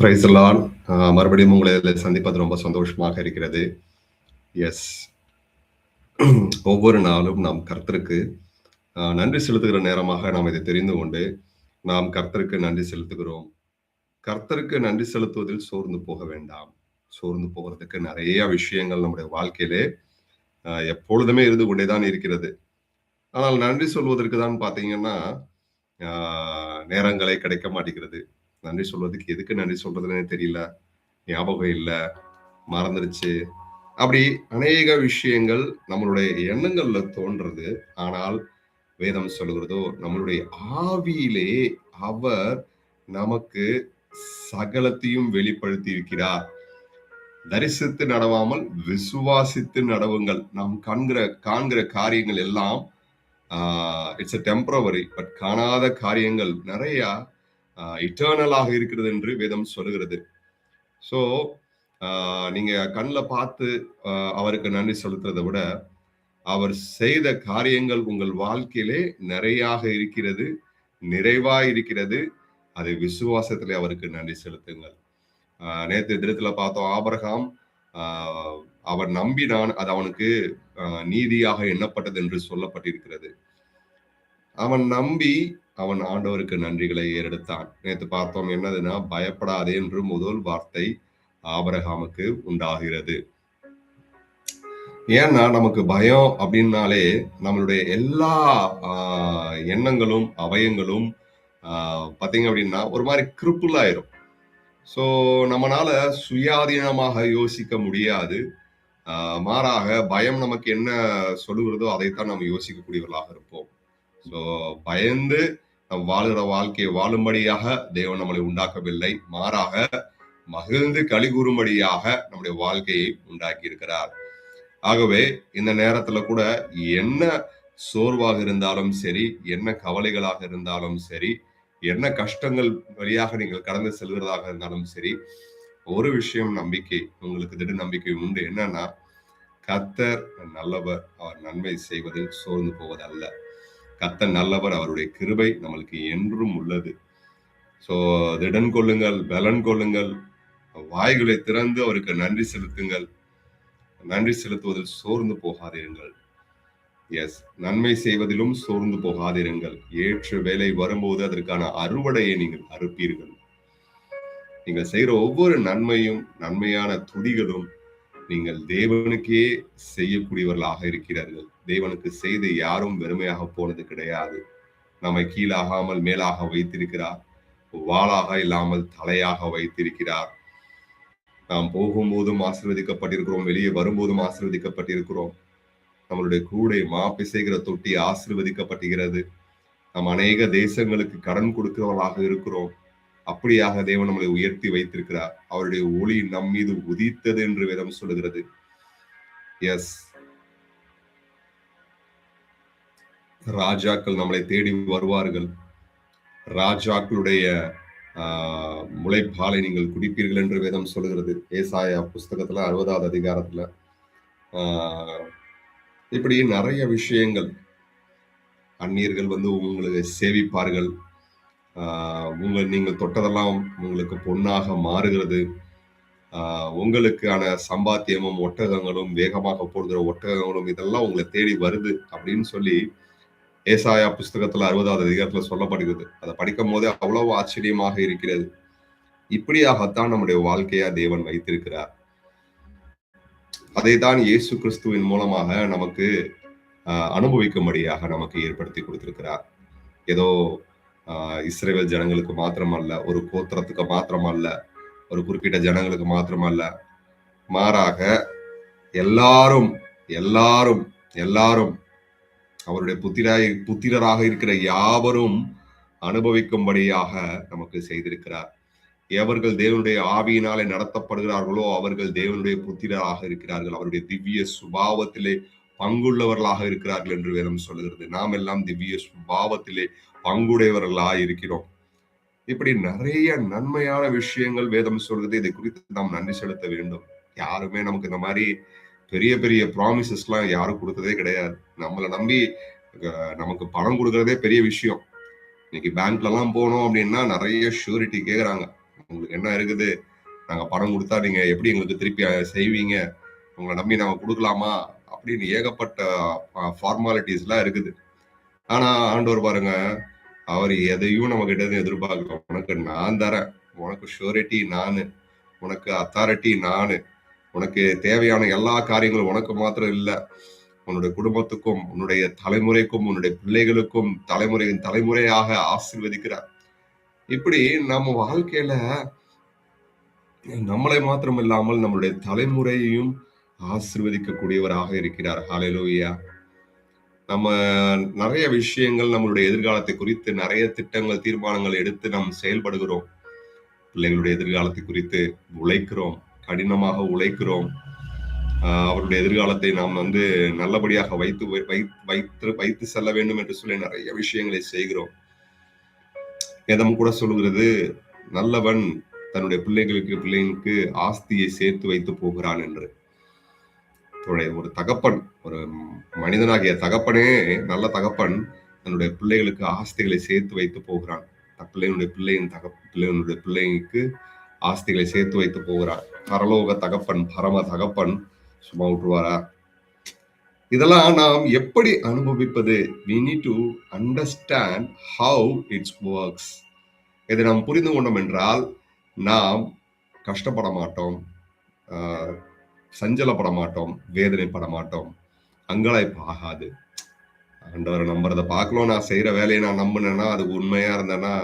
Price மறுபடியும் உங்களை இதில் சந்திப்பது ரொம்ப சந்தோஷமாக இருக்கிறது. எஸ் ஒவ்வொரு நாளும் நாம் கர்த்தருக்கு நன்றி செலுத்துகிற நேரமாக நாம் இதை தெரிந்து கொண்டு நாம் கர்த்தருக்கு நன்றி செலுத்துகிறோம். கர்த்தருக்கு நன்றி செலுத்துவதில் சோர்ந்து போக வேண்டாம். சோர்ந்து போகிறதுக்கு நிறைய விஷயங்கள் நம்முடைய வாழ்க்கையிலே எப்பொழுதுமே இருந்து கொண்டே தான் இருக்கிறது. ஆனால் நன்றி சொல்வதற்கு தான் பார்த்தீங்கன்னா நேரங்களே கிடைக்க மாட்டேங்கிறது. நன்றி சொல்வதுக்கு எதுக்கு நன்றி சொல்றதுன்னு தெரியல. ஞாபகம் இல்லை. மறந்துருச்சு. அப்படி அநேக விஷயங்கள் நம்மளுடைய எண்ணங்கள்ல தோன்றது. ஆனால் வேதம் சொல்கிறதோ நம்மளுடைய ஆவியிலே அவர் நமக்கு சகலத்தையும் வெளிப்படுத்தி இருக்கிறார் தரிசித்து நடவாமல் விசுவாசித்து நடவுங்கள். நாம் காண்கிற காண்கிற காரியங்கள் எல்லாம் இட்ஸ் அ டெம்பரவரி பட் காணாத காரியங்கள் நிறையா இட்டர்னலாக இருக்கிறது என்று வேதம் சொல்லுகிறது. ஸோ நீங்க கண்ணில் பார்த்து அவருக்கு நன்றி செலுத்துறதை விட அவர் செய்த காரியங்கள் உங்கள் வாழ்க்கையிலே நிறையாக இருக்கிறது நிறைவா இருக்கிறது. அது விசுவாசத்திலே அவருக்கு நன்றி செலுத்துங்கள். நேற்று நேத்து தினத்துல பார்த்தோம் ஆபரகாம் அவர் அவன் நம்பினான் அது அவனுக்கு நீதியாக எண்ணப்பட்டது என்று சொல்லப்பட்டிருக்கிறது. அவன் நம்பி அவன் ஆண்டவருக்கு நன்றிகளை ஏறெடுத்தான். நேற்று பார்த்தோம் என்னதுன்னா பயப்படாதே என்று முதல் வார்த்தை ஆபரகாமுக்கு உண்டாகிறது. ஏன்னா நமக்கு பயம் அப்படின்னாலே நம்மளுடைய எல்லா எண்ணங்களும் அவயங்களும் பார்த்தீங்க அப்படின்னா ஒரு மாதிரி கிரிப்புல் ஆயிரும். ஸோ நம்மளால சுயாதீனமாக யோசிக்க முடியாது. மாறாக பயம் நமக்கு என்ன சொல்லுகிறதோ அதைத்தான் நம்ம யோசிக்கக்கூடியவர்களாக இருப்போம். ஸோ பயந்து நம் வாழுகிற வாழ்க்கையை வாழும்படியாக தேவன் நம்மளை உண்டாக்கவில்லை. மாறாக மகிழ்ந்து களி கூறும்படியாக நம்முடைய வாழ்க்கையை உண்டாக்கி இருக்கிறார் ஆகவே இந்த நேரத்துல கூட என்ன சோர்வாக இருந்தாலும் சரி என்ன கவலைகளாக இருந்தாலும் சரி என்ன கஷ்டங்கள் வழியாக நீங்கள் கடந்து செல்கிறதாக இருந்தாலும் சரி ஒரு விஷயம் நம்பிக்கை உங்களுக்கு திடீர் நம்பிக்கை உண்டு. என்னன்னா கத்தர் நல்லவர் அவர் நன்மை செய்வதில் சோர்ந்து போவது கத்த நல்லவர் அவருடைய கிருபை நம்மளுக்கு என்றும் உள்ளது. ஸோ திடன் கொள்ளுங்கள் பலன் கொள்ளுங்கள் வாய்களை திறந்து அவருக்கு நன்றி செலுத்துங்கள். நன்றி செலுத்துவதில் சோர்ந்து போகாதிருங்கள். எஸ் நன்மை செய்வதிலும் சோர்ந்து போகாதிருங்கள். ஏற்ற வேலை வரும்போது அதற்கான அறுவடையை நீங்கள் அறுப்பீர்கள். நீங்கள் செய்கிற ஒவ்வொரு நன்மையும் நன்மையான துதிகளும் நீங்கள் தேவனுக்கே செய்யக்கூடியவர்களாக இருக்கிறார்கள். தேவனுக்கு செய்து யாரும் வெறுமையாக போனது கிடையாது. நம்மை கீழாகாமல் மேலாக வைத்திருக்கிறார். வாளாக இல்லாமல் தலையாக வைத்திருக்கிறார். நாம் போகும்போதும் ஆசிர்வதிக்கப்பட்டிருக்கிறோம். வெளியே வரும்போதும் ஆசிர்வதிக்கப்பட்டிருக்கிறோம். நம்மளுடைய கூடை மாப்பிசைகிற தொட்டி ஆசிர்வதிக்கப்படுகிறது நாம் அநேக தேசங்களுக்கு கடன் கொடுக்கிறவர்களாக இருக்கிறோம். அப்படியாக தேவன் நம்மளை உயர்த்தி வைத்திருக்கிறார். அவருடைய ஒளி நம் மீது உதித்தது என்று வேதம் சொல்லுகிறது. எஸ் ராஜாக்கள் நம்மளை தேடி வருவார்கள். ராஜாக்களுடைய முளைப்பாலை நீங்கள் குடிப்பீர்கள் என்று வேதம் சொல்கிறது ஏசாயா புஸ்தகத்துல அறுபதாவது அதிகாரத்துல. இப்படி நிறைய விஷயங்கள். அந்நியர்கள் வந்து உங்களுக்கு சேவிப்பார்கள். உங்கள் நீங்கள் தொட்டதெல்லாம் உங்களுக்கு பொன்னாக மாறுகிறது. உங்களுக்கான சம்பாத்தியமும் ஒட்டகங்களும் வேகமாக போடுகிற ஒட்டகங்களும் இதெல்லாம் உங்களை தேடி வருது அப்படின்னு சொல்லி ஏசாயா புஸ்தகத்துல அறுபதாவது அதிகாரத்துல சொல்லப்படுகிறது. அதை படிக்கும் போதே அவ்வளவு ஆச்சரியமாக இருக்கிறது. இப்படியாகத்தான் நம்முடைய வாழ்க்கையா தேவன் வைத்திருக்கிறார். அதை தான் இயேசு கிறிஸ்துவின் மூலமாக நமக்கு அனுபவிக்கும்படியாக நமக்கு ஏற்படுத்தி கொடுத்திருக்கிறார். ஏதோ ஆஹ், இஸ்ரேல் ஜனங்களுக்கு மாத்திரமல்ல ஒரு கோத்திரத்துக்கு மாத்திரமல்ல ஒரு குறிப்பிட்ட ஜனங்களுக்கு மாத்திரமல்ல. மாறாக எல்லாரும் எல்லாரும் எல்லாரும் அவருடைய புத்திராய் புத்திரராக இருக்கிற யாவரும் அனுபவிக்கும்படியாக நமக்கு செய்திருக்கிறார். எவர்கள் தேவனுடைய ஆவியினாலே நடத்தப்படுகிறார்களோ அவர்கள் தேவனுடைய புத்திரராக இருக்கிறார்கள். அவருடைய திவ்ய சுபாவத்திலே பங்குள்ளவர்களாக இருக்கிறார்கள் என்று வேதம் சொல்லுகிறது. நாம் எல்லாம் திவ்ய சுபாவத்திலே பங்குடையவர்களாக இருக்கிறோம். இப்படி நிறைய நன்மையான விஷயங்கள் வேதம் சொல்கிறது இதை குறித்து நாம் நன்றி செலுத்த வேண்டும். யாருமே நமக்கு இந்த மாதிரி பெரிய பெரிய ப்ராமிசஸ்லாம் யாரும் கொடுத்ததே கிடையாது. நம்மளை நம்பி நமக்கு பணம் கொடுக்கறதே பெரிய விஷயம். இன்னைக்கு பேங்க்லலாம் போனோம் அப்படின்னா நிறைய ஷூரிட்டி கேட்குறாங்க உங்களுக்கு என்ன இருக்குது? நாங்கள் பணம் கொடுத்தா நீங்கள் எப்படி எங்களுக்கு திருப்பி செய்வீங்க? உங்களை நம்பி நாங்கள் கொடுக்கலாமா? அப்படின்னு ஏகப்பட்ட ஃபார்மாலிட்டிஸ்லாம் இருக்குது. ஆனால் ஆண்டவர் பாருங்க அவர் எதையும் நம்ம கிட்ட எதிர்பார்க்கல. உனக்கு நான் தரேன். உனக்கு ஷூரிட்டி நான். உனக்கு அத்தாரிட்டி நான். உனக்கு தேவையான எல்லா காரியங்களும் உனக்கு மாத்திரம் இல்லை. உன்னுடைய குடும்பத்துக்கும் உன்னுடைய தலைமுறைக்கும் உன்னுடைய பிள்ளைகளுக்கும் தலைமுறையின் தலைமுறையாக ஆசிர்வதிக்கிறார். இப்படி நம்ம வாழ்க்கையில நம்மளை மாத்திரம் இல்லாமல் நம்மளுடைய தலைமுறையையும் ஆசிர்வதிக்கக்கூடியவராக இருக்கிறார். ஹalleluya நம்ம நிறைய விஷயங்கள் நம்மளுடைய எதிர்காலத்தை குறித்து நிறைய திட்டங்கள் தீர்மானங்கள் எடுத்து நாம் செயல்படுகிறோம். பிள்ளைகளுடைய எதிர்காலத்தை குறித்து உழைக்கிறோம். கடினமாக உழைக்கிறோம். அவருடைய எதிர்காலத்தை நாம் வந்து நல்லபடியாக வைத்து வைத்து வைத்து செல்ல வேண்டும் என்று சொல்லி நிறைய விஷயங்களை செய்கிறோம். வேதம் கூட சொல்லுகிறது நல்லவன் தன்னுடைய பிள்ளைகளுக்கு பிள்ளைகளுக்கு ஆஸ்தியை சேர்த்து வைத்து போகிறான் என்று. ஒரு தகப்பன் ஒரு மனிதனாகிய தகப்பனே நல்ல தகப்பன் தன்னுடைய பிள்ளைகளுக்கு ஆஸ்திகளை சேர்த்து வைத்து போகிறான். பிள்ளையினுடைய பிள்ளையின் தக பிள்ளையினுடைய பிள்ளைக்கு ஆஸ்திகளை சேர்த்து வைத்து போகிறார். பரலோக தகப்பன் பரம தகப்பன் சும்மா விட்டுருவாரா? இதெல்லாம் நாம் எப்படி அனுபவிப்பது? We need to understand how it's works இதை நாம் புரிந்து கொண்டோம் என்றால் நாம் கஷ்டப்பட மாட்டோம் ஆஹ் சஞ்சலப்பட மாட்டோம் வேதனைப்பட மாட்டோம். அங்கலாய்ப்பு ஆகாது. ஆண்டவரை நம்புறதை பார்க்கலாம் நான் செய்யற வேலையை நான் நம்பினேன்னா அது உண்மையா இருந்தேன்னா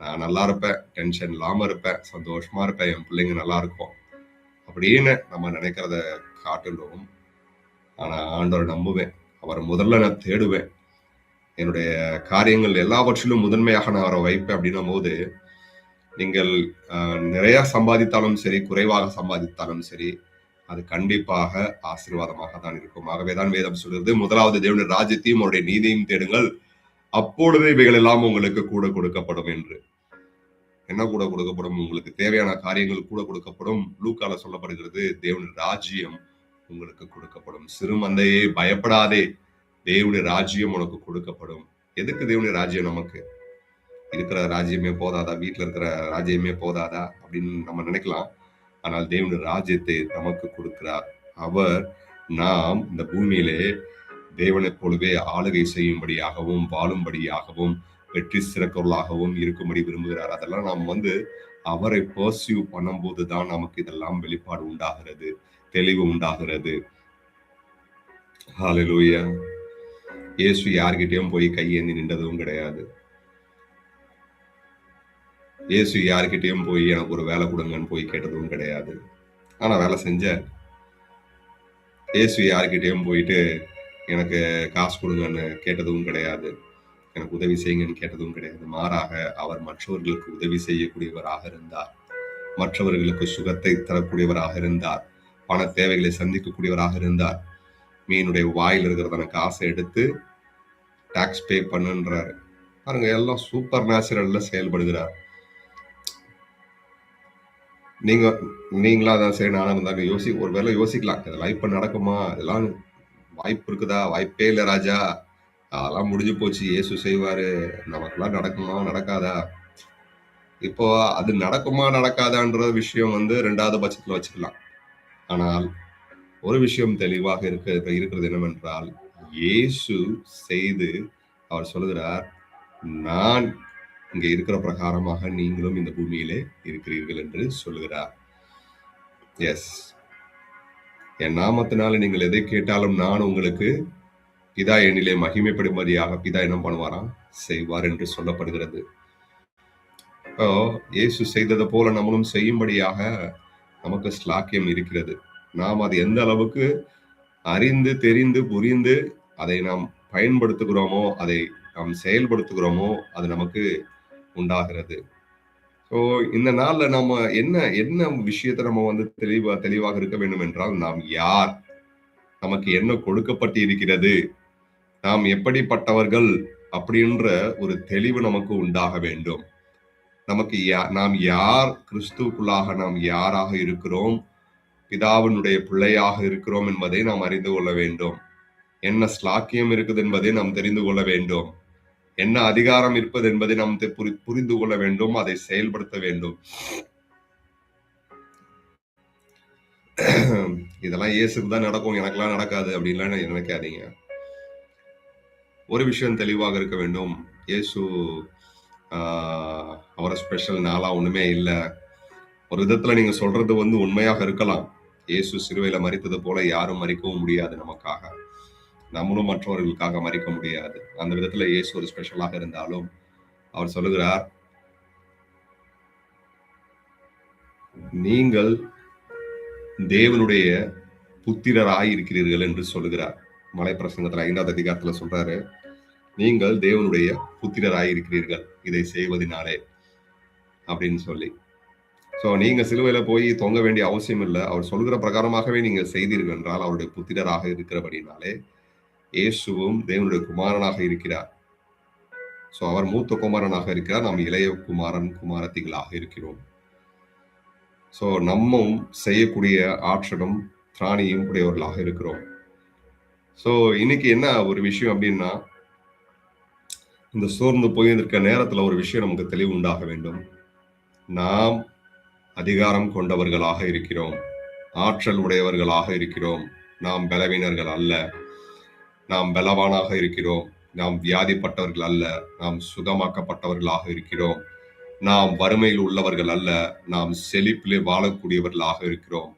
நான் நல்லா இருப்பேன் டென்ஷன் இல்லாமல் இருப்பேன் சந்தோஷமா இருப்பேன் என் பிள்ளைங்க நல்லா இருக்கும் அப்படின்னு நம்ம நினைக்கிறத காட்டிலும் ஆனால் ஆண்டவரை நம்புவேன். அவரை முதல்ல நான் தேடுவேன். என்னுடைய காரியங்கள் எல்லாவற்றிலும் முதன்மையாக நான் அவரை வைப்பேன் அப்படின்னும் போது நீங்கள் நிறைய சம்பாதித்தாலும் சரி குறைவாக சம்பாதித்தாலும் சரி அது கண்டிப்பாக ஆசீர்வாதமாக தான் இருக்கும். ஆகவே தான் வேதம் சொல்கிறது முதலாவது தேவனுடைய ராஜ்யத்தையும் அவருடைய நீதியையும் தேடுங்கள். அப்பொழுது இவைகள் எல்லாம் உங்களுக்கு கூட கொடுக்கப்படும் என்று. என்ன கூட கொடுக்கப்படும்? உங்களுக்கு தேவையான காரியங்கள் கூட கொடுக்கப்படும். லூக்கால சொல்லப்படுகிறது தேவனுடைய ராஜ்யம் உங்களுக்கு கொடுக்கப்படும். சிறுமந்தையே பயப்படாதே. தேவனுடைய ராஜ்யம் உனக்கு கொடுக்கப்படும். எதுக்கு தேவனுடைய ராஜ்யம் நமக்கு? இருக்கிற ராஜ்யமே போதாதா? வீட்டில் இருக்கிற ராஜ்யமே போதாதா? அப்படின்னு நம்ம நினைக்கலாம். ஆனால் தேவனுடைய ராஜ்யத்தை நமக்கு கொடுக்கிறார். அவர் நாம் இந்த பூமியிலே தேவனைப் போலவே ஆளுகை செய்யும்படியாகவும் வாழும்படியாகவும் வெற்றி சிறக்கொருளாகவும் இருக்கும்படி விரும்புகிறார். அதெல்லாம் நாம் வந்து அவரை பர்சியூ பண்ணும்போது தான் நமக்கு இதெல்லாம் வெளிப்பாடு உண்டாகிறது தெளிவு உண்டாகிறது. ஹalleluya இயேசு யார்கிட்டயும் போய் கையேந்தி நின்றதும் கிடையாது. இயேசு யார்கிட்டயும் போய் எனக்கு ஒரு வேலை கொடுங்கன்னு போய் கேட்டதும் கிடையாது. ஆனா வேலை செஞ்ச இயேசு யார்கிட்டயும் போயிட்டு எனக்கு காசு கொடுங்கன்னு கேட்டதும் கிடையாது. எனக்கு உதவி செய்யுங்கன்னு கேட்டதும் கிடையாது. மாறாக அவர் மற்றவர்களுக்கு உதவி செய்யக்கூடியவராக இருந்தார். மற்றவர்களுக்கு சுகத்தை தரக்கூடியவராக இருந்தார். பண தேவைகளை சந்திக்கக்கூடியவராக இருந்தார். மீனுடைய வாயில் இருக்கிறதான காசை எடுத்து டாக்ஸ் பே பண்ணுன்றாரு. பாருங்க எல்லாம் சூப்பர் நேச்சுரல்ல செயல்படுகிறார். நீங்க நீங்களா அதான் சரி நானும் இருந்தாங்க யோசி ஒரு வேளை யோசிக்கலாம். இதெல்லாம் இப்ப நடக்குமா? இதெல்லாம் வாய்ப்பு இருக்குதா? வாய்ப்பே இல்லை ராஜா. அதெல்லாம் முடிஞ்சு போச்சு. ஏசு செய்வாரு. நமக்கெல்லாம் நடக்குமா? நடக்காதா? இப்போ அது நடக்குமா? நடக்காதான்ற விஷயம் வந்து ரெண்டாவது பட்சத்துல வச்சுக்கலாம். ஆனால் ஒரு விஷயம் தெளிவாக இருக்க இருக்கிறது என்னவென்றால் இயேசு செய்து அவர் சொல்லுகிறார் நான் இங்கே இருக்கிற பிரகாரமாக நீங்களும் இந்த பூமியிலே இருக்கிறீர்கள் என்று சொல்லுகிறார். எஸ் என் நாமத்தினால நீங்கள் எதை கேட்டாலும் நான் உங்களுக்கு பிதா எண்ணிலே மகிமைப்படும்படியாக பிதா என்ன பண்ணுவாராம்? செய்வார் என்று சொல்லப்படுகிறது. இப்போ இயேசு செய்தது போல நம்மளும் செய்யும்படியாக நமக்கு ஸ்லாக்கியம் இருக்கிறது. நாம் அது எந்த அளவுக்கு அறிந்து தெரிந்து புரிந்து அதை நாம் பயன்படுத்துகிறோமோ அதை நாம் செயல்படுத்துகிறோமோ அது நமக்கு உண்டாகிறது. ஸோ இந்த நாள்ல நம்ம என்ன என்ன விஷயத்தை நம்ம வந்து தெளிவா தெளிவாக இருக்க வேண்டும் என்றால் நாம் யார்? நமக்கு என்ன கொடுக்கப்பட்டு இருக்கிறது நாம் எப்படிப்பட்டவர்கள்? அப்படின்ற ஒரு தெளிவு நமக்கு உண்டாக வேண்டும். நமக்கு யா- நாம் யார்? கிறிஸ்துவுக்குள்ளாக நாம் யாராக இருக்கிறோம்? பிதாவினுடைய பிள்ளையாக இருக்கிறோம் என்பதை நாம் அறிந்து கொள்ள வேண்டும். என்ன ஸ்லாக்கியம் இருக்குது என்பதை நாம் தெரிந்து கொள்ள வேண்டும். என்ன அதிகாரம் இருப்பது என்பதை நாம் புரிந்து கொள்ள வேண்டும் அதை செயல்படுத்த வேண்டும். இதெல்லாம் இயேசுக்கு தான் நடக்கும் எனக்கெல்லாம் நடக்காது அப்படின்லாம் நினைக்காதீங்க. ஒரு விஷயம் தெளிவாக இருக்க வேண்டும். இயேசு அவரை ஸ்பெஷல் நாளா ஒண்ணுமே இல்லை. ஒரு விதத்துல நீங்க சொல்றது வந்து உண்மையாக இருக்கலாம். இயேசு சிறுவையில மறித்தது போல யாரும் மறிக்கவும் முடியாது நமக்காக. நம்மளும் மற்றவர்களுக்காக மறைக்க முடியாது. அந்த விதத்துல இயேசு ஒரு ஸ்பெஷலாக இருந்தாலும் அவர் சொல்லுகிறார் நீங்கள் தேவனுடைய புத்திரராய் இருக்கிறீர்கள் என்று சொல்லுகிறார். மலை ஐந்தாவது அதிகாரத்துல சொல்றாரு நீங்கள் தேவனுடைய புத்திரராய் இருக்கிறீர்கள் இதை செய்வதனாலே அப்படின்னு சொல்லி. ஸோ நீங்க சிலுவையில போய் தொங்க வேண்டிய அவசியம் இல்லை. அவர் சொல்கிற பிரகாரமாகவே நீங்க செய்தீர்கள் என்றால் அவருடைய புத்திரராக இருக்கிறபடினாலே இயேசுவும் தேவனுடைய குமாரனாக இருக்கிறார். ஸோ அவர் மூத்த குமாரனாக இருக்கிறார். நாம் இளைய குமாரன் குமாரத்திகளாக இருக்கிறோம். ஸோ நம்மும் செய்யக்கூடிய ஆற்றலும் திராணியும் உடையவர்களாக இருக்கிறோம். ஸோ இன்னைக்கு என்ன ஒரு விஷயம் அப்படின்னா இந்த சோர்ந்து போயிருந்திருக்க நேரத்தில் ஒரு விஷயம் நமக்கு தெளிவு உண்டாக வேண்டும். நாம் அதிகாரம் கொண்டவர்களாக இருக்கிறோம். ஆற்றல் உடையவர்களாக இருக்கிறோம். நாம் பலவீனர்கள் அல்ல. நாம் பலவானாக இருக்கிறோம். நாம் வியாதிப்பட்டவர்கள் அல்ல. நாம் சுகமாக்கப்பட்டவர்களாக இருக்கிறோம். நாம் வறுமையில் உள்ளவர்கள் அல்ல. நாம் செழிப்பிலே வாழக்கூடியவர்களாக இருக்கிறோம்.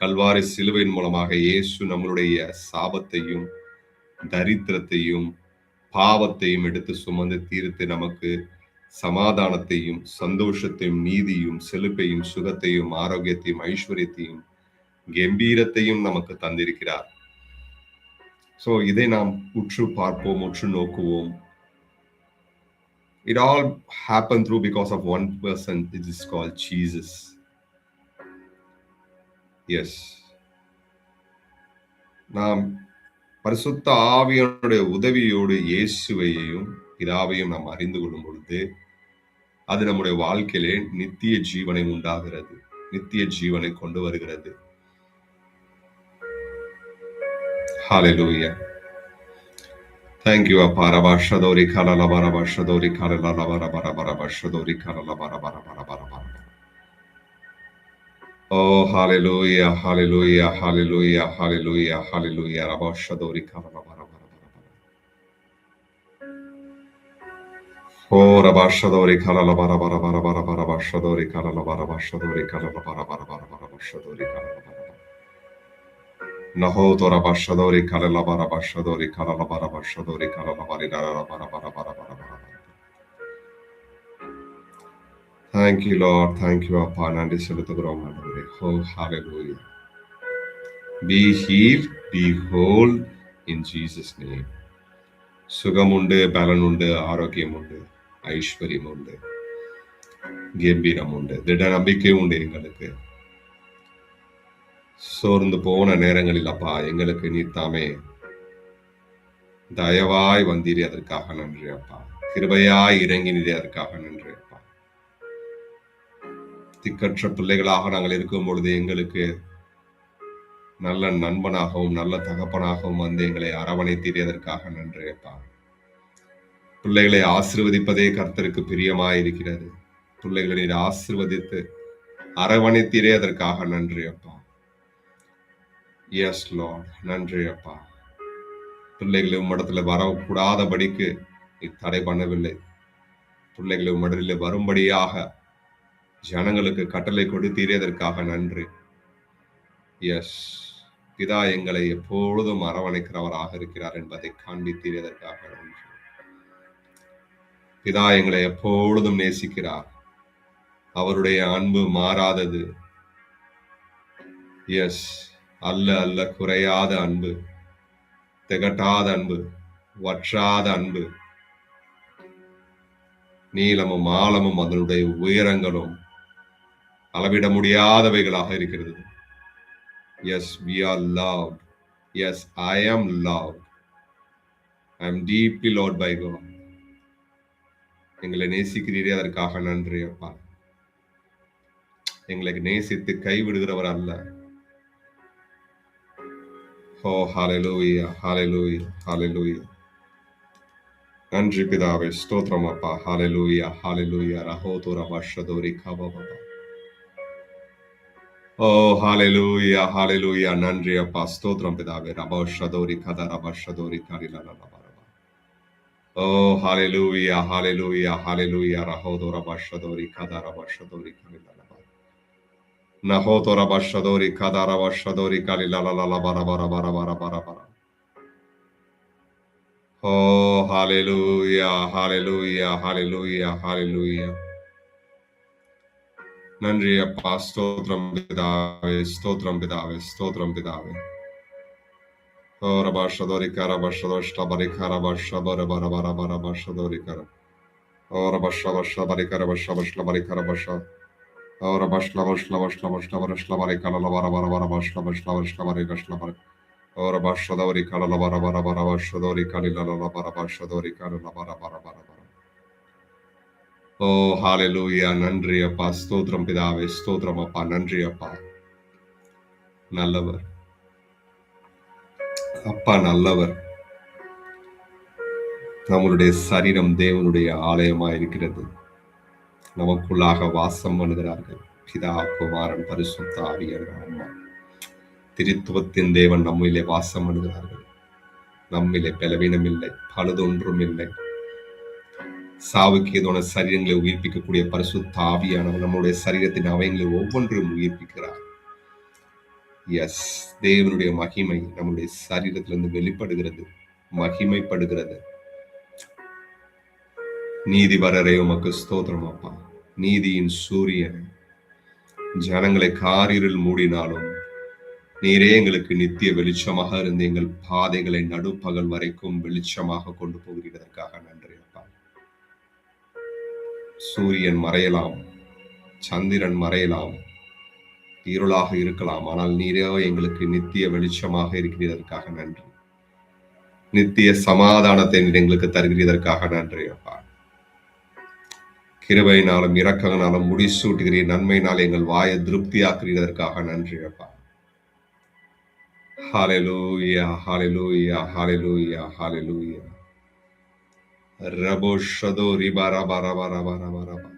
கல்வாரி சிலுவையின் மூலமாக இயேசு நம்மளுடைய சாபத்தையும் தரித்திரத்தையும் பாவத்தையும் எடுத்து சுமந்து தீர்த்து நமக்கு சமாதானத்தையும் சந்தோஷத்தையும் நீதியும் செழுப்பையும் சுகத்தையும் ஆரோக்கியத்தையும் ஐஸ்வர்யத்தையும் கம்பீரத்தையும் நமக்கு தந்திருக்கிறார். ஸோ இதை நாம் உற்று பார்ப்போம் உற்று நோக்குவோம். It all happen through because of one person it is call Jesus as நாம் பரிசுத்த ஆவியனுடைய உதவியோடு இயேசுவையையும் பிதாவையும் நாம் அறிந்து கொள்ளும் பொழுது அது நம்முடைய வாழ்க்கையிலே நித்திய ஜீவனை உண்டாகிறது நித்திய ஜீவனை கொண்டு வருகிறது. Hallelujah. Thank you, Aparabashadori Kalala Barabashadori Kalala Barabashadori Kalalabarabashadori Kalalabarabarabashadori Kalalabarabarabarabarabara. Oh, hallelujah, hallelujah, hallelujah, hallelujah, hallelujah, Rabashadori Kalalabarabarabara. Oh, Rabashadori Kalalabarabarabarabarabashadori Kalalabarabarabashadori Kalalabarabarabarabarabashadori Kalalabarabarabara. Bara Bara Bara Shadori Kalala Bara Bara Shadori Kalala Bara Bara Bara Bara Shadori Kalala Bara Naho tora bashadori kalala bara bashadori kalala bara bashadori kalala bari bara bara bara bara bara bara Thank you, Lord. Thank you, Appa. நன்றி செலுத்துகிறோம் சோர்ந்து போன நேரங்களில் அப்பா எங்களுக்கு நீர் தாமே. தயவாய் வந்தீரே அதற்காக நன்றி அப்பா. கிருபையாய் இறங்கினீரே அதற்காக நன்றி அப்பா. திக்கற்ற பிள்ளைகளாக நாங்கள் இருக்கும் பொழுது எங்களுக்கு நல்ல நண்பனாகவும் நல்ல தகப்பனாகவும் வந்து எங்களை அரவணைத்தீரே அதற்காக நன்றி அப்பா. பிள்ளைகளை ஆசிர்வதிப்பதே கர்த்தருக்கு பிரியமாய் இருக்கிறது பிள்ளைகளை ஆசிர்வதித்து அரவணைத்தீரே அதற்காக நன்றி அப்பா. எஸ் லார்ட் நன்றி அப்பா. பிள்ளைகளை உம்மிடத்துல வரக்கூடாதபடிக்கு நீ தடை பண்ணவில்லை. பிள்ளைகளை உம்மிடத்தில் வரும்படியாக ஜனங்களுக்கு கட்டளை கொடுத்தீரதற்காக நன்றி. எஸ் பிதா எங்களை எப்பொழுதும் அரவணைக்கிறவராக இருக்கிறார் என்பதை காண்பித்தீரதற்காக நன்றி. பிதா எங்களை எப்பொழுதும் நேசிக்கிறார். அவருடைய அன்பு மாறாதது. எஸ் அல்ல அல்ல குறையாத அன்பு திகட்டாத அன்பு வற்றாத அன்பு. நீளமும் ஆழமும் அதனுடைய உயரங்களும் அளவிட முடியாதவைகளாக இருக்கிறது. As we are love as I am love I am deeply loved by God எங்களை நேசிக்கிறீரே அதற்காக நன்றி அப்பா. எங்களுக்கு நேசித்து கைவிடுகிறவர் அல்ல. ஓ ஹalleluya ஹalleluya ஹalleluya நன்றி பிதாவே ஸ்தோத்திரம் அப்பா ஹalleluya ஹalleluya ரஹோதோ ரபஷதோரி கபபபா ஓ ஹalleluya ஹalleluya நன்றி அப்பா ஸ்தோத்திரம் பிதாவே ரபா ஷதோரி கத ரபா ஷதோரி கரிலா லலா பரபா ஓ ஹalleluya ஹalleluya ஹalleluya ரஹோதோ ரபா ஷதோரி கத ரபா ஷதோரி கரிலா லபா நஹோதோ ரபா ஷதோரி கத ரபா ஷதோரி கரிலா லலா பரபா ரபா ரபா ரபா ரபா ஓ ஹalleluya ஹalleluya ஹalleluya ஹalleluya நன்றி அப்பா ஸ்தோத்திரம் பிதாவே ஸ்தோத்திரம் பிதாவே ஸ்தோத்திரம் பிதாவே ஓ ரபா ஷதோரி கரபா ஷதோ ஷ்டபரி கரபா ஷபர பர பர பர பர ஷதோரி கர ஓ ரபா ஷப ஷபரி கரபா ஷப ஷ்லபரி கரபா ஷ ஓ ரபா ஷ்லப ஷ்லப ஷ்லப ஷ்லபர ஷ்லபரி கலல பர பர பர பர ஷ்லப ஷ்லப ஷ்லபரி கஷ்லபரி ஓ ரபா ஷதோரி கலல பர பர பர பர ஷதோரி கலில பர பர ஷதோரி கலல பர பர பர பர ஓ ஹalleluya நன்றி அப்பா ஸ்தோத்திரம் பிதாவே ஸ்தோத்திரம் அப்பா நன்றி அப்பா நல்லவர் அப்பா நல்லவர் நம்மளுடைய சரீரம் தேவனுடைய ஆலயமா இருக்கிறது நமக்குள்ளாக வாசம் பண்ணுகிறார்கள் பிதா குமாரன் பரிசுத்த ஆவியர் அம்மா திருத்துவத்தின் தேவன் நம்மிலே வாசம் பண்ணுகிறார்கள் நம்மிலே பலவீனம் இல்லை பழுதொன்றும் இல்லை. சாவுக்கு ஏதோன சரீரங்களை உயிர்ப்பிக்கக்கூடிய பரிசு தாவியானவர் நம்முடைய சரீரத்தின் அவயங்களை ஒவ்வொன்றும் உயிர்ப்பிக்கிறார். எஸ் தேவனுடைய மகிமை நம்முடைய சரீரத்திலிருந்து வெளிப்படுகிறது மகிமைப்படுகிறது. நீதிபரரே உமக்கு ஸ்தோத்திரம் அப்பா. நீதியின் சூரியன். ஜனங்களை காரிருள் மூடினாலும் நீரே எங்களுக்கு நித்திய வெளிச்சமாக இருந்து எங்கள் பாதைகளை நடுப்பகல் வரைக்கும் வெளிச்சமாக கொண்டு போகிறதற்காக நன்றி அப்பா. சூரியன் மறையலாம் சந்திரன் மறையலாம் இருளாக இருக்கலாம் ஆனால் நீரே எங்களுக்கு நித்திய வெளிச்சமாக இருக்கிறதற்காக நன்றி. நித்திய சமாதானத்தை நீர் எங்களுக்கு தருகிறதற்காக நன்றி அப்பா. கிருபையினாலும் இரக்கங்களாலும் முடிசூட்டுகிறீர். நன்மையினால் எங்கள் வாயை திருப்தியாக்குகிறதற்காக நன்றி அப்பா. ஹாலெலூயா ஹாலெலூயா ஹாலெலூயா ஹாலெலூயா ரபோ ஷதோ ரிபாரா பாரா பாரா பாரா பாரா பா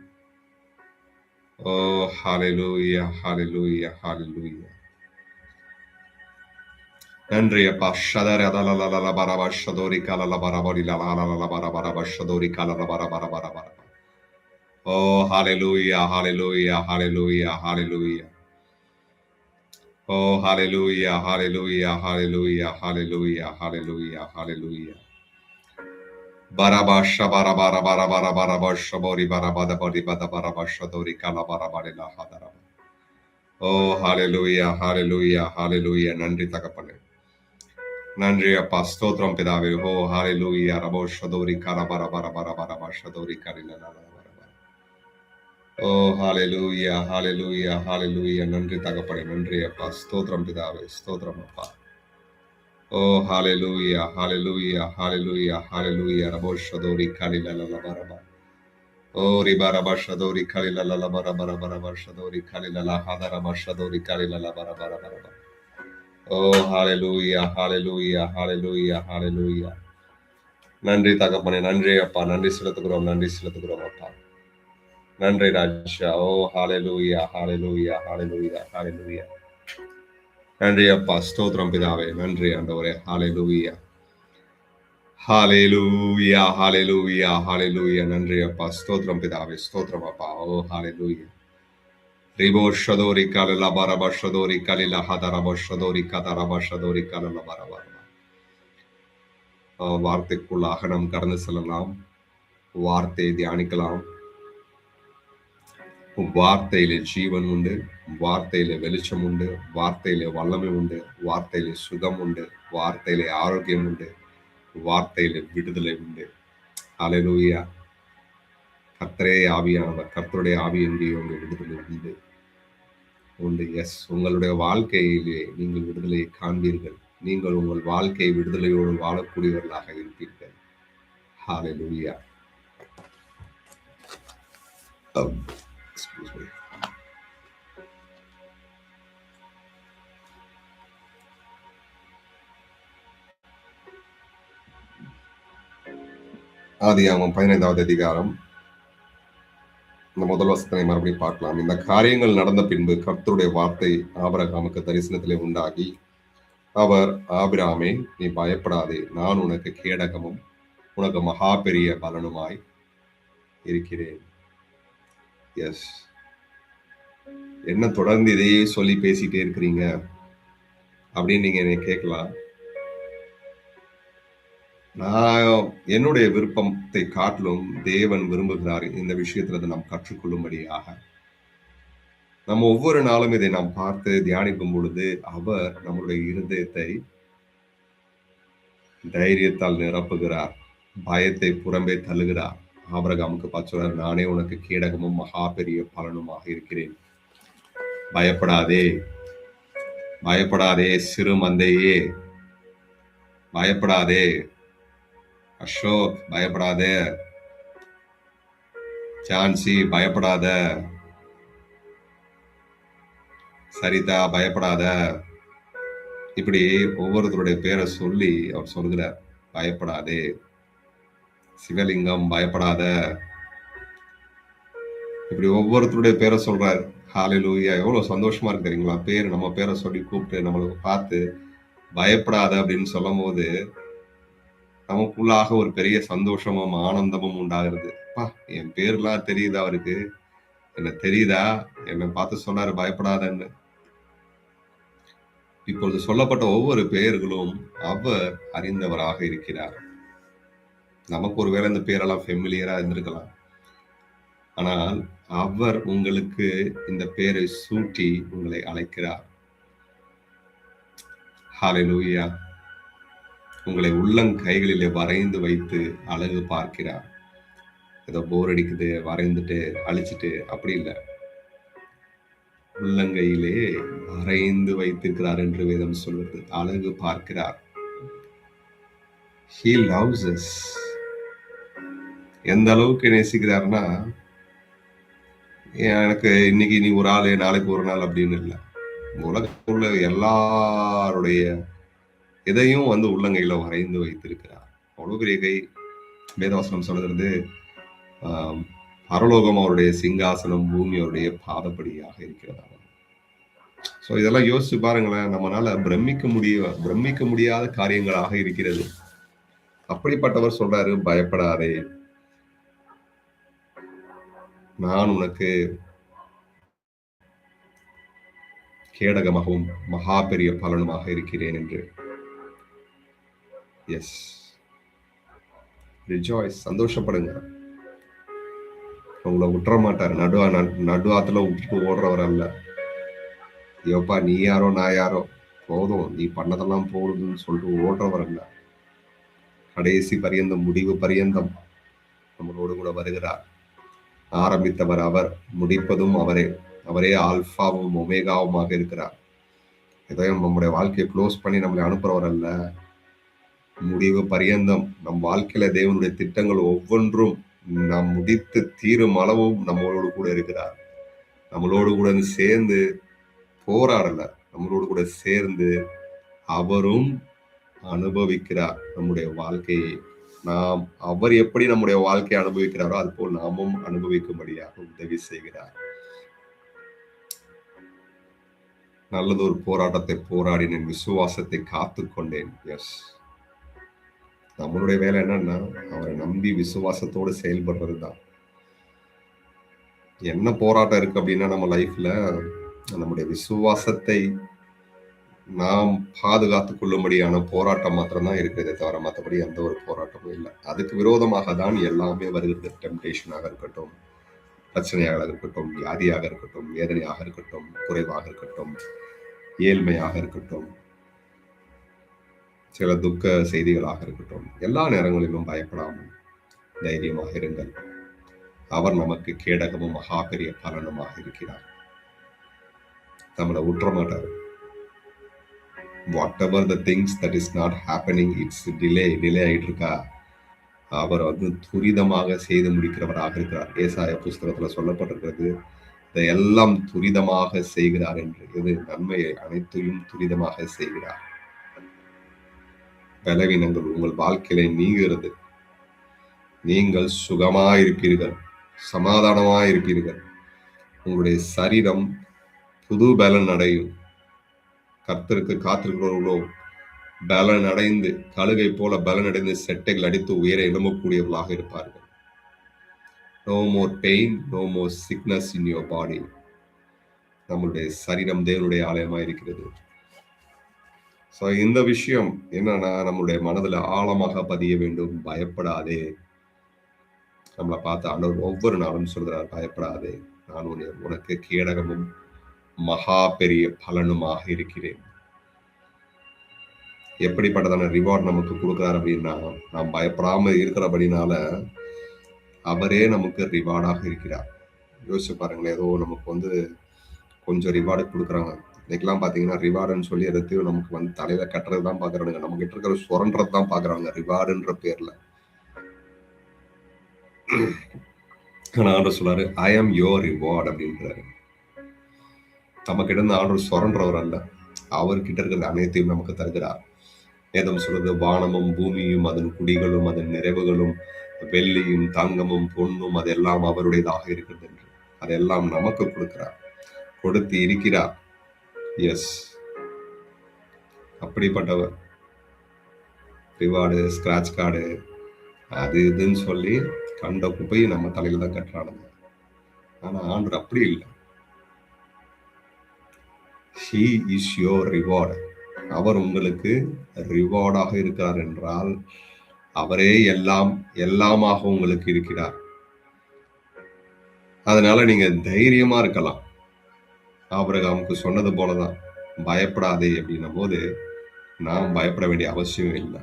ஓ ஹாலெலூயா ஹாலெலூயா ஹாலெலூயா நன்றி அப்பா. ஷதர அதலலல பரப ஷதோரி கலல பரபரி லலலல பரபர ஷதோரி கலல பரபர பரபர ஓ ஹalleluya ஹalleluya ஹalleluya ஹalleluya ஓ ஹalleluya ஹalleluya ஹalleluya ஹalleluya ஹalleluya ஹalleluya Barabasha barabara barabara barabasha bori barabada bori bada barabasha dori kala barabari la hadara. Oh hallelujah hallelujah hallelujah நன்றி தகப்பனே நன்றி அப்பா ஸ்தோத்திரம் பிதாவே ஓ ஹalleluya ரபோ ஷதோரி கல பர பர பர பர பர ஷதோரி கரில லல பர பர ஓ ஹalleluya ஹalleluya ஹalleluya நன்றி தகப்பனே நன்றி அப்பா ஸ்தோத்திரம் பிதாவே ஸ்தோத்திரம் அப்பா Oh, hallelujah, hallelujah, hallelujah, hallelujah. Rabo shadori kalila la la baraba. Oh, ribaraba shadori kalila la la bara bara bara bara shadori kalila la hadaraba shadori kalila la bara bara bara bara. Oh, hallelujah, hallelujah, hallelujah, hallelujah. நன்றி தகப்பனே நன்றி அப்பா நன்றி செலுத்துகிறோம் நன்றி செலுத்துகிறோம் அப்பா நன்றி ராஜா. ஓ ஹalleluya ஹalleluya ஹalleluya ஹalleluya நன்றி அப்பா ஸ்தோத்திரம் பிதாவே. நன்றி ஆண்டவரே ஹalleluya ஹalleluya ஹalleluya ஹalleluya நன்றி அப்பா ஸ்தோத்திரம் பிதாவே ஸ்தோத்திரம் அப்பா. ஓ ஹாலே ரிபோ ஷதோரி கலல பரபஷதோரி கலில ஹதரபஷதோரி கதரபஷதோரி கதரப ஷதோரி கலல பரப வார்த்தைக்குள்ளாக நாம் கடந்து செல்லலாம் வார்த்தையை தியானிக்கலாம் வார்த்தையிலே ஜீவன் உண்டு வார்த்தையிலே வெளிச்சம் உண்டு வார்த்தையிலே வல்லமை உண்டு வார்த்தையிலே சுகம் உண்டு வார்த்தையிலே ஆரோக்கியம் உண்டு வார்த்தையிலே விடுதலை உண்டு. அலையிலூயா கர்த்தரே ஆவியானவர் கர்த்தருடைய ஆவி எங்கேயோ உங்கள் விடுதலை உண்டு. உண்டு எஸ் உங்களுடைய வாழ்க்கையிலே நீங்கள் விடுதலையை காண்பீர்கள். நீங்கள் உங்கள் வாழ்க்கையை விடுதலையோடு வாழக்கூடியவர்களாக இருப்பீர்கள். ஹalleluya um, this me ஆதியாமம் பதினைந்தாவது அதிகாரம். இந்த முதல் வசனத்தை மறுபடியும் பார்க்கலாம். இந்த காரியங்கள் நடந்த பின்பு கர்த்தருடைய வார்த்தை ஆபரகாமுக்கு தரிசனத்திலே உண்டாகி அவர் ஆபிராமே நீ பயப்படாதே. நான் உனக்கு கேடகமும் உனக்கு மகா பெரிய பலனுமாய் இருக்கிறேன். எஸ் என்ன தொடர்ந்து இதையே சொல்லி பேசிட்டே இருக்கிறீங்க? அப்படின்னு நீங்க என்னை கேட்கலாம். நான் என்னுடைய விருப்பத்தை காட்டிலும் தேவன் விரும்புகிறார் இந்த விஷயத்துல நாம் கற்றுக்கொள்ளும்படியாக. நம்ம ஒவ்வொரு நாளும் இதை நாம் பார்த்து தியானிக்கும் பொழுது அவர் நம்மளுடைய இருதயத்தை தைரியத்தால் நிரப்புகிறார். பயத்தை புறம்பே தள்ளுகிறார். ஆபரகாமுக்கு பார்த்து நானே உனக்கு கீடகமும் மகா பெரிய பலனுமாக இருக்கிறேன். பயப்படாதே. பயப்படாதே சிறு மந்தையே பயப்படாதே. அசோக் பயப்படாத. ஜான்சி பயப்படாத. சரிதா பயப்படாத. இப்படி ஒவ்வொருத்தருடைய பேரை சொல்லி அவர் சொல்கிறார் பயப்படாதே. சிவலிங்கம் பயப்படாத. இப்படி ஒவ்வொருத்தருடைய பேரை சொல்றாரு. ஹாலிலூயா எவ்வளோ சந்தோஷமா இருக்கு தெரியுங்களா? பேர் நம்ம பேரை சொல்லி கூப்பிட்டு நம்மளுக்கு பார்த்து பயப்படாத அப்படின்னு சொல்லும் போது நமக்குள்ளாக ஒரு பெரிய சந்தோஷமும் ஆனந்தமும் உண்டாகிறது. அப்பா என் பேர்லாம் தெரியுதா அவருக்கு? என்ன தெரியுதா? என்னை பார்த்து சொன்னாரு பயப்படாதன்னு. இப்பொழுது சொல்லப்பட்ட ஒவ்வொரு பெயர்களும் அவர் அறிந்தவராக இருக்கிறார். நமக்கு ஒருவேளை இந்த பேரெல்லாம் ஃபெமிலியரா இருந்திருக்கலாம். ஆனால் அவர் உங்களுக்கு இந்த பேரை சூட்டி உங்களை அழைக்கிறார். ஹalleluya உங்களை உள்ளங்கைகளிலே வரைந்து வைத்து அழகு பார்க்கிறார். ஏதோ போர் அடிக்குது வரைந்துட்டு அழிச்சிட்டு அப்படி இல்லை. உள்ளங்கையிலே வரைந்து வைத்திருக்கிறார் என்று வேதம் சொல்வது அழகு பார்க்கிறார். ஹீ லவ்ஸ் எந்த அளவுக்கு நேசிக்கிறார்னா எனக்கு இன்னைக்கு நீ ஒரு ஆள் நாளைக்கு ஒரு நாள் அப்படின்னு இல்லை. உலகத்தில் உள்ள எல்லாருடைய இதையும் வந்து உள்ளங்கையில வரைந்து வைத்திருக்கிறார். அவ்வளோ பெரிய கை. வேதவாசனம் சொல்கிறது பரலோகம் அவருடைய சிங்காசனம் பூமி அவருடைய பாதப்படியாக இருக்கிறதா ஸோ இதெல்லாம் யோசிச்சு பாருங்களேன் நம்மளால பிரமிக்க முடிய பிரமிக்க முடியாத காரியங்களாக இருக்கிறது. அப்படிப்பட்டவர் சொல்றாரு பயப்படாதே. நான் உனக்கு கேடகமாகவும் மகா பெரிய பலனுமாக இருக்கிறேன் என்று. எஸ் ரிஜாய்ஸ் சந்தோஷப்படுங்க. உங்களை விட்டுற மாட்டார். நடுவா நடு ஆத்துல விட்டு ஓடுறவர் அல்ல. ஐயோப்பா நீ யாரோ நான் யாரோ? போதும். நீ பண்ணதெல்லாம் போகுதுன்னு சொல்லிட்டு ஓடுறவர் அல்ல. கடைசி பரியந்தம் முடிவு பரியந்தம் நம்மளோடு கூட வருகிறார். ஆரம்பித்தவர் அவர் முடிப்பதும் அவரே. அவரே ஆல்பாவும் ஒமேகாவுமாக இருக்கிறார். எதையும் நம்முடைய வாழ்க்கையை க்ளோஸ் பண்ணி நம்மளை அனுப்புறவர் அல்ல. முடிவு பரியந்தம். நம் வாழ்க்கையில தேவனுடைய திட்டங்கள் ஒவ்வொன்றும் நாம் முடித்து தீரும் அளவும் நம்மளோடு கூட இருக்கிறார். நம்மளோடு கூட சேர்ந்து போராடல. நம்மளோடு கூட சேர்ந்து அவரும் அனுபவிக்கிறார். நம்முடைய வாழ்க்கையை நாம் அவர் எப்படி நம்முடைய வாழ்க்கையை அனுபவிக்கிறாரோ அது போல் நாமும் அனுபவிக்கும்படியாக உதவி செய்கிறார். நல்லதொரு போராட்டத்தை போராடினேன் விசுவாசத்தை காத்து கொண்டேன். எஸ் நம்மளுடைய வேலை என்னன்னா அவரை நம்பி விசுவாசத்தோடு செயல்படுறது தான் என்ன போராட்டம் இருக்கு அப்படின்னா நம்ம லைஃப்ல நம்முடைய விசுவாசத்தை நாம் பாதுகாத்து கொள்ளும்படியான போராட்டம் மாத்திரம்தான் இருக்கிறதே தவிர மற்றபடி எந்த ஒரு போராட்டமும் இல்லை. அதுக்கு விரோதமாக தான் எல்லாமே வருகிறது. டெம்டேஷனாக இருக்கட்டும் பிரச்சனையாக இருக்கட்டும் வியாதியாக இருக்கட்டும் வேதனையாக இருக்கட்டும் குறைவாக இருக்கட்டும் ஏழ்மையாக இருக்கட்டும் சில துக்க செய்திகளாக இருக்கட்டும் எல்லா நேரங்களிலும் பயப்படாமல் தைரியமாக இருங்கள். அவர் நமக்கு கேடகமும் மகா பெரிய பலனுமாக இருக்கிறார். நம்மளை உற்ற மாட்டார் whatever the things that is not happening it's delay delay ஆகிட்டு இருக்கா அவர் வந்து துரிதமாக செய்து முடிக்கிறவராக இருக்கிறார். ஏசாய புஸ்தகத்தில் சொல்லப்பட்டிருக்கிறது இதையெல்லாம் துரிதமாக செய்கிறார் என்று. இது நன்மையை அனைத்தையும் துரிதமாக செய்கிறார். பலவீனங்கள் உங்கள் வாழ்க்கையில நீங்கிறது நீங்கள் சுகமாயிருப்பீர்கள் சமாதானமாக இருப்பீர்கள் உங்களுடைய சரீரம் புது பலன் அடையும். கர்த்தருக்கு காத்திருக்கிறவர்களோ பலன் அடைந்து கழுகை போல பலன் அடைந்து செட்டைகள் அடித்து உயர எழும்பக்கூடியவர்களாக இருப்பார்கள். No more pain no more sickness in your body நம்மளுடைய சரீரம் தேவனுடைய ஆலயமாக இருக்கிறது. ஸோ இந்த விஷயம் என்னன்னா நம்மளுடைய மனதில் ஆழமாக பதிய வேண்டும். பயப்படாதே. நம்மளை பார்த்து ஆண்டவர் ஒவ்வொரு நாளும் சொல்கிறார் பயப்படாதே. நான் உனக்கு கேடகமும் மகா பெரிய பலனுமாக இருக்கிறேன். எப்படிப்பட்டதான ரிவார்ட் நமக்கு கொடுக்குறாரு அப்படின்னா நாம் பயப்படாம இருக்கிறபடினால அவரே நமக்கு ரிவார்டாக இருக்கிறார். யோசிச்சு பாருங்களேன் ஏதோ நமக்கு வந்து கொஞ்சம் ரிவார்டு கொடுக்குறாங்க. இன்னைக்கெல்லாம் பார்த்தீங்கன்னா ரிவார்டுன்னு சொல்லி எடுத்து நமக்கு வந்து தலையில கட்டுறது தான் பார்க்குறானுங்க. நம்ம கிட்ட இருக்கிற சுரண்டது தான் பார்க்குறாங்க ரிவார்டுன்ற பேர்ல. ஆண்டர் சொல்றாரு ஐ ஆம் யோர் ரிவார்டு அப்படின்றாரு. நமக்கு இருந்து ஆண்டவர் சுரன்றவர் அல்ல அவர்கிட்ட இருக்கிற அனைத்தையும் நமக்கு தருகிறார். வேதம் சொல்றது வானமும் பூமியும் அதன் குடிகளும் அதன் நிறைவுகளும் வெள்ளியும் தங்கமும் பொண்ணும் அதெல்லாம் அவருடையதாக இருக்கிறது என்று. அதெல்லாம் நமக்கு கொடுக்கிறார். கொடுத்து இருக்கிறார். எஸ் அப்படிப்பட்டவர். ரிவார்டு ஸ்கிராச் கார்டு அது இதுன்னு சொல்லி கண்ட குப்பையும் நம்ம தலையில தான் கட்டுறானுங்க. ஆனால் ஆண்டு அப்படி இல்லை. ஹீ இஸ் யோர் ரிவார்டு அவர் உங்களுக்கு ரிவார்டாக இருக்கிறார் என்றால் அவரே எல்லாம் எல்லாமாக உங்களுக்கு இருக்கிறார். அதனால நீங்க தைரியமா இருக்கலாம். ஆபிரகாமுக்கு சொன்னது போலதான். பயப்படாதே அப்படின்னும் போது நாம் பயப்பட வேண்டிய அவசியம் இல்லை.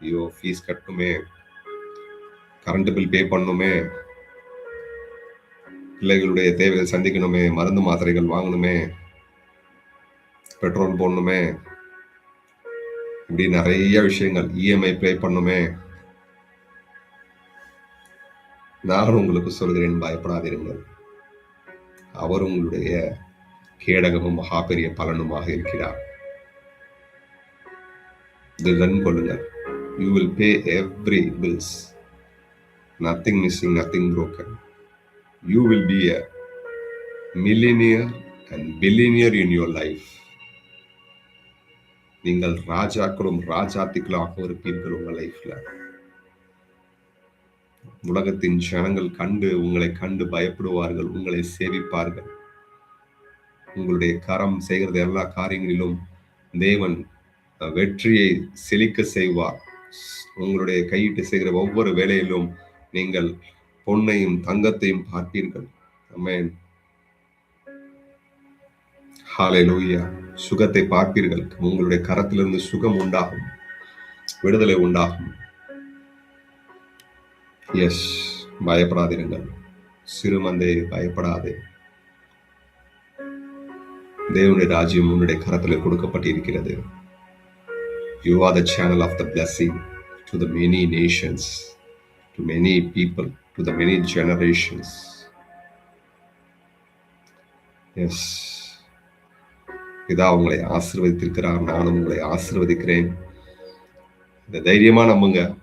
ஐயோ ஃபீஸ் கட்டணுமே கரண்ட் பில் பே பண்ணணுமே பிள்ளைகளுடைய தேவைகள் சந்திக்கணுமே. மருந்து மாத்திரைகள் வாங்கணுமே. பெட்ரோல் போடணுமே. இப்படி நிறைய விஷயங்கள் இஎம்ஐ பே பண்ணுமே. நான் உங்களுக்கு சொல்கிறேன் பயப்படாதிருங்கள் அவர் உங்களுடைய கேடகமும் மகா பெரிய பலனுமாக இருக்கிறார். திடன் கொள்ளுங்கள். You will pay every bills nothing missing nothing broken you will be a millionaire and billionaire in your life நீங்கள் ராஜாக்களும் ராஜாத்திகளாக இருப்பீர்கள் உங்க லைஃப்ல உலகத்தின் ஜனங்கள் கண்டு உங்களை கண்டு பயப்படுவார்கள் உங்களை சேவிப்பார்கள். உங்களுடைய கரம் செய்கிறது எல்லா காரியங்களிலும் தேவன் வெற்றியை செழிக்க செய்வார். உங்களுடைய கையிட்டு செய்கிற ஒவ்வொரு வேலையிலும் நீங்கள் பொன்னையும் தங்கத்தையும் பார்ப்பீர்கள். அமேன் ஹாலே லூயா சுகத்தை பார்ப்பீர்கள். உங்களுடைய கரத்திலிருந்து சுகம் உண்டாகும். விடுதலை உண்டாகும். எஸ் பயப்படாதிருங்கள் சிறுமந்தை பயப்படாதே. தேவனுடைய ராஜ்யம் உன்னுடைய கரத்தில் கொடுக்கப்பட்டிருக்கிறது. You are the channel of the blessing to the many nations to many people to the many generations as பிதா உங்களை ஆசிர்வதித்திருக்கிறார் நானும் உங்களை ஆசிர்வதிக்கிறேன். இந்த தைரியமா நம்புங்க.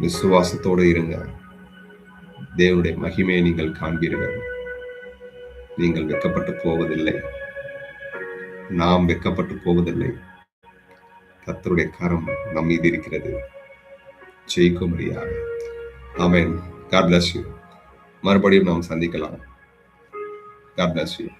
விசுவாசத்தோடு இருங்க. தேவனுடைய மகிமையை நீங்கள் காண்பீர்கள். நீங்கள் வெக்கப்பட்டு போவதில்லை. நாம் வெக்கப்பட்டு போவதில்லை. கத்தருடைய கரம் நம் மீது இருக்கிறது. ஜெயிக்க முடியாது ஆமேன். காட் பிளஸ் யூ மறுபடியும் நாம் சந்திக்கலாம். God bless you.